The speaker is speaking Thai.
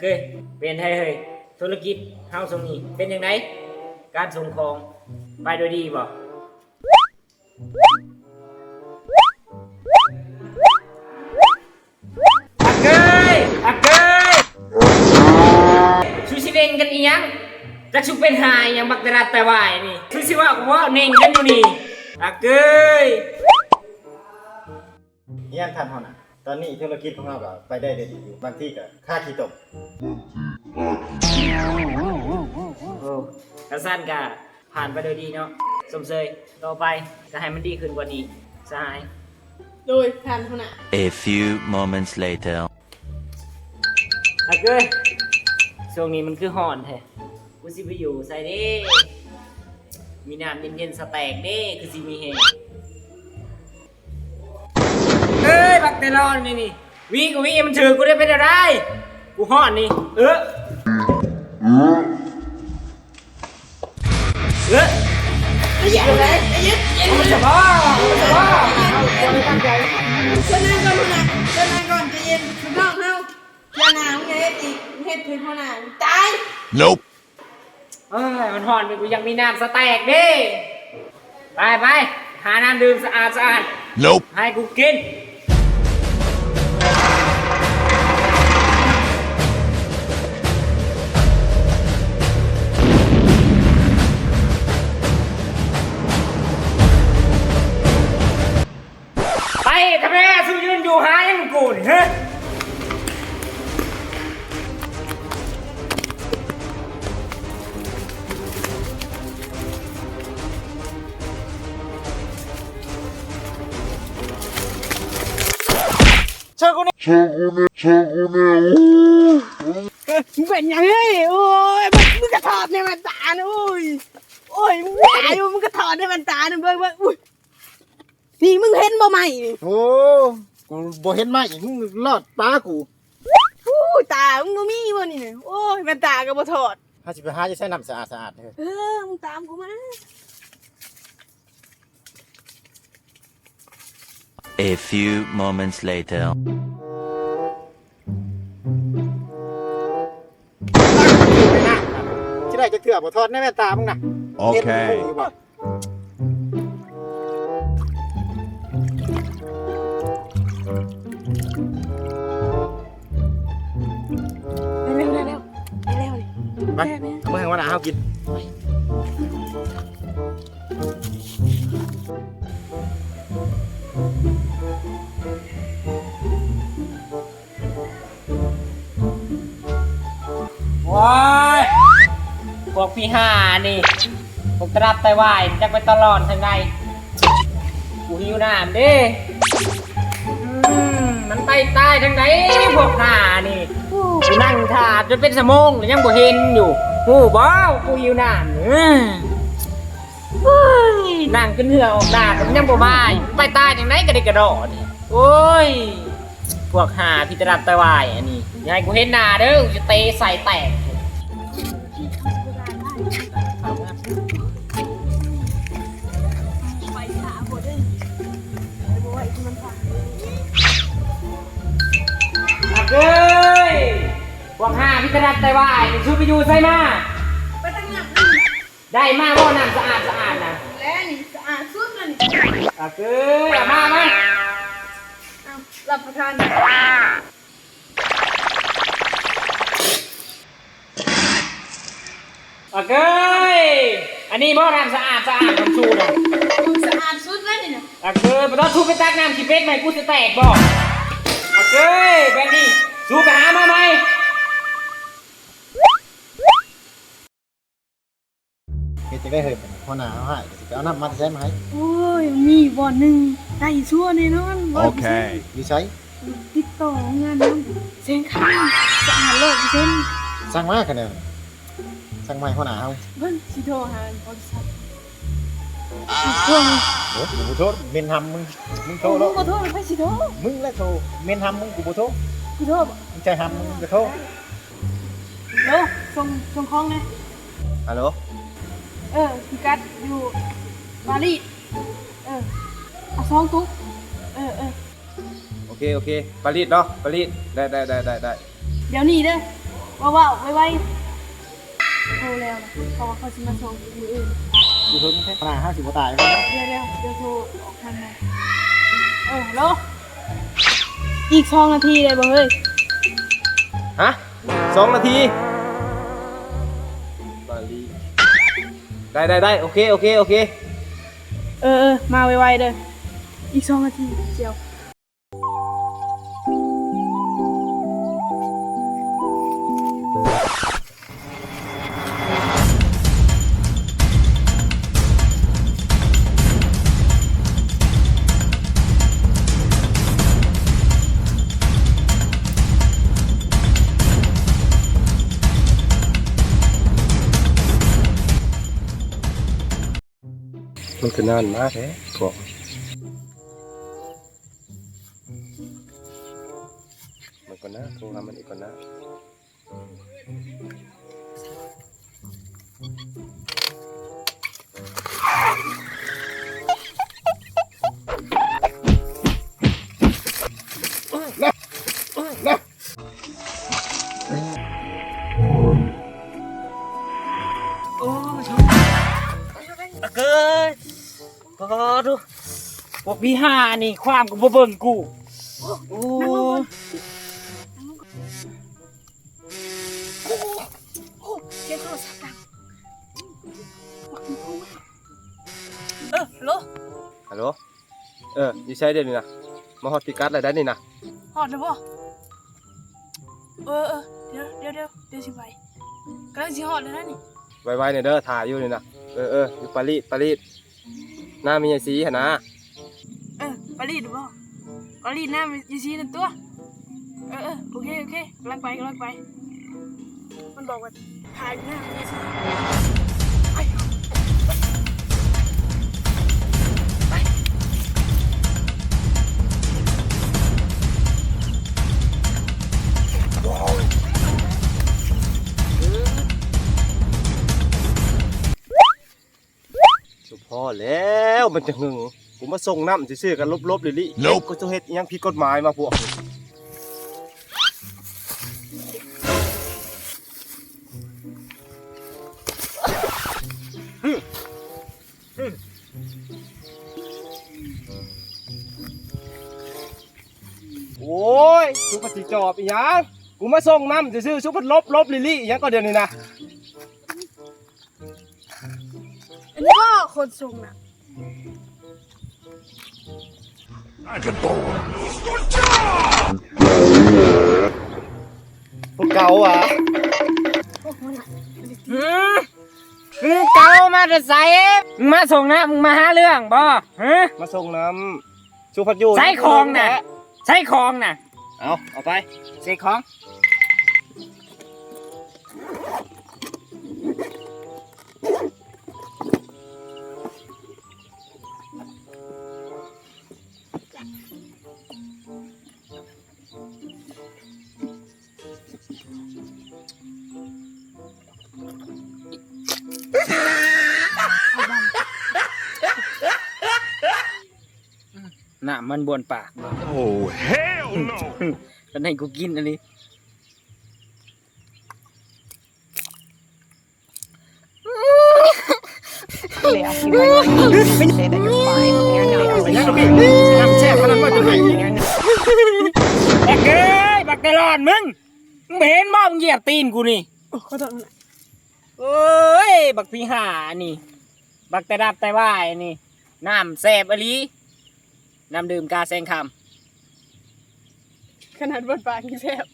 เคยเป็นไทยเฮยธุรกิจเฮาสมนี้เป็นยังไงการส่งของไปโดยดีบ่อเกยอาเกยชูสิเน่งกันอีหยังจักชูเป็นหายยังบักตะรัดแต่วายนี่ชูสิว่าว่าเน่งกันอยู่นี่อาเกยเฮียนทันเฮาน่ะ ตอนนี้ธุรกิจของเราก็ไปได้ได้ดีอยู่บางที่ก็ค่าขี้ตกโอ้กระสั้นกะผ่านไปโดยดีเนาะสมเสยต่อไปจะให้มันดีขึ้นกว่านี้สหาย โดยทานขนาด A few moments later. อาเกยช่วงนี้มันคือห่อนแท้กูสิไปอยู่ใส่เด้ มีน้ำเย็นๆสแต็กเด้ คือสิมีเฮ เอ้ยบักเตลอนนี่นี่วีกูวีมันถือกูได้เป็นอะไรกูห่อนนี่เออเออไอ้ยันเลยไอ้ยันยันมันจะบ้ามันจะบ้าเชิญนางก่อนขนาดเชิญนางก่อนใจเย็นคุณน้องเฮาเจ้าหนาวไงอีเฮ็ดเพื่อนพ่อหนาวตาย Nope. เอ้ยมันห่อนไปกูยังมีน้ำสแต็กด้ไปไปหาน้ำดื่มสะอาดสะอาด Nope. ให้กูกิน มึงเป็นยังไงโอ้ยมันมึงกระถอดในมันตาเนโอ้ยโอ้ยมึงตายอยู่มึงกระถอดในมันตาเนเบิ่งเบิ่งอุ้ยนี่มึงเห็นบ่ไหมนี่โอ้กูบ่เห็นมาอีกมึงรอดป้ากูอู้ตามึงบ่มีบ่นี่น่ะโอ้ยมันตาก็บ่ถอดหาสิไปหาจะใช้น้ำสะอาดสะอาดเด้อเออมึงตามกูมา A few moments later. ถื่อบ่ทอดในแว่นตามึงน่ะโอเค ห็นมึงอยู่บ่เร็วๆเร็วๆเร็วๆเร็วไปเอามือให้ว่าหน้าเฮากิน ว้ายพ วกพี่ห้านี่พวกตรับไตวายจะไปตลอดทางใดกูหิวน้ำเด้อืมมันไปใต้ทางไหนพวกห้านี่กูนั่งถาดจนเป็นสมองแล้วยังบ่เห็นอยู่หูบ้ากูหิวน้ำอืมเฮ้ยนั่งขึ้นเหือออกดากมันยังบ่มาอยู่ไปใต้ทางไหนก็ได้กระโดดนี่โอ้ย พวกหาพิจารณาไตวายอันนี้อยายกูเห็นหน้าเด้อกูจะเตะใส่แตก หาบ่ได้ไปบ่ไหวที่มันฟังอักเอ้ยพวกหาพิจารณาไตวายมันชูไปอยู่ใส่มา ไปตั้งหนักนี่ได้มาบ่น้ำสะอาดสะอาดนะแล้วนี่สะอาดสุดแล้วนี่อักเอ้ยเอามามาเอารับประทานอักเอ้ยอันนี้บ่น้ำสะอาดสะอาดของชูนะสะอาดสุ ดแล้วนี่นะอักเอ้ยบ่ต้องชูไปตักน้ำขี้เป็ดไหมกูจะแตกบ่อักเอ้ยแบบนี้ชูไปหามาไหมเฮ็ดจังได้เฮ้ยพ่อหน้าเฮาให้สิไปเอาน้ำมาใช้มาให้โอ้ย มีบ่อนหนึ่งได้ชั่วแน่นอน Okay. อยู่ใช้ติดต่องานน้ำเส้นข้างสะอาดเลยเส้นสั่งมาคะแนนสั่งมาให้พ่อหน้าเฮาเบิ้ลสิโทรหาบริษัท สิโทรมาโอ้กูบ่โทษเมนทำมึงมึงโทโทรษมึแล้วงก็โทรไปสิโทรมึงแหละโทรเมนทำมึงกูบ่โทษกูโทรบ่มึงใจทำมึงก็โทษเร็วส่งส่งของเลยฮัลโหลเออพี่กัดอยู่บาลีเออเอาซองตุ๊กเออเออโอเคโอเคปารีสเนาะปารีสได้ได้ได้ได้ได้เดี๋ยวนี้เด้อว่าว่าไว้ไว้โทรแล้วนะเพราะว่าเขาจะมาส่งมืออื่น อยู่เพิ่งแค่ขนาดห้าสิบกว่าตายเดี๋ยวเดี๋ยวเดี๋ยวโทรออกทางไหนเออฮัลโหลอีกสองนาทีเลยบ่เฮ้ยฮะสองนาทีบาลีได้ได้ได้โอเคโอเคโอเค เออเออมาไวๆเด้ออีกสองนาทีเจียว มันก็นานมากแท้บอกมันก่อนนะโทรหามันอีกก่อนนะ วกพี่ห้านี่ความกูบ่เบิ่งกูโอ้ยเดี๋ยวโทรศัพท์ดังเออฮัลโหลฮัลโหลเอออยู่ใช้เดี๋ยวนี้นะมาฮอตพิกัดอะไรได้นี่นะฮอดแล้วบ่เออเออเดี๋ยวเดี๋ยวเดี๋ยวเดี๋ยวสิไปกำลังสิฮอดแล้วนะนี่ไวๆเนี่ยเด้อถ่ายอยู่นี่นะเออเอออยู่ปารีสปารีสหน้ามีไอซีหนนะเออไป รีดหรือรีดน้ามันยีซีนั่นตัว เออเออโอเคโอเคกำลังไปกำลังไป มันบอกว่าถ่ายหน้ายีซีสุพอแล้วมันจะหึง กูมาส่งน้ำซื่อๆกันลบๆลิลี่นก็จะเฮ็ดอิหยังผิดกฎหมายมาพวกนี้โอ้ยชุบปฏิจอบอีหยังกูมาส่งน้ำซื่อๆชุบพัดลบลบลิลี่อีหยังก็เดี๋ยวนี้นะอันนี้ก็คนส่งน่ะ พวกเก่าอะหืมมึงเกามาแต่ไสมึงมาส่งนะมึงมาหาเรื่องบ่ฮะมาส่งน้ำชุบพัดอยู่ใช้ของน่ะใช้ของน่ะเอาเอาไปใช้ของ น่ะมันบวนปาก โอ้ hell no กันให้กูกินอันนี้ They ask you why you're not. Say that you're fine. You're not. ไปยังกับพี่น้ำแช่ขนาดว่าจะไหนบักเอ้ยบักกะลอนมึง มึงเห็นบ่มึงเหยียบตีนกูนี่โอ้ขอโทษนะเอ้ย บักพี่หานี่ บักแต่ดับแต่ว่ายนี่ น้ำแสบอหลี น้ำดื่มกาแซงคขนาดบนปากนี่แซ่บ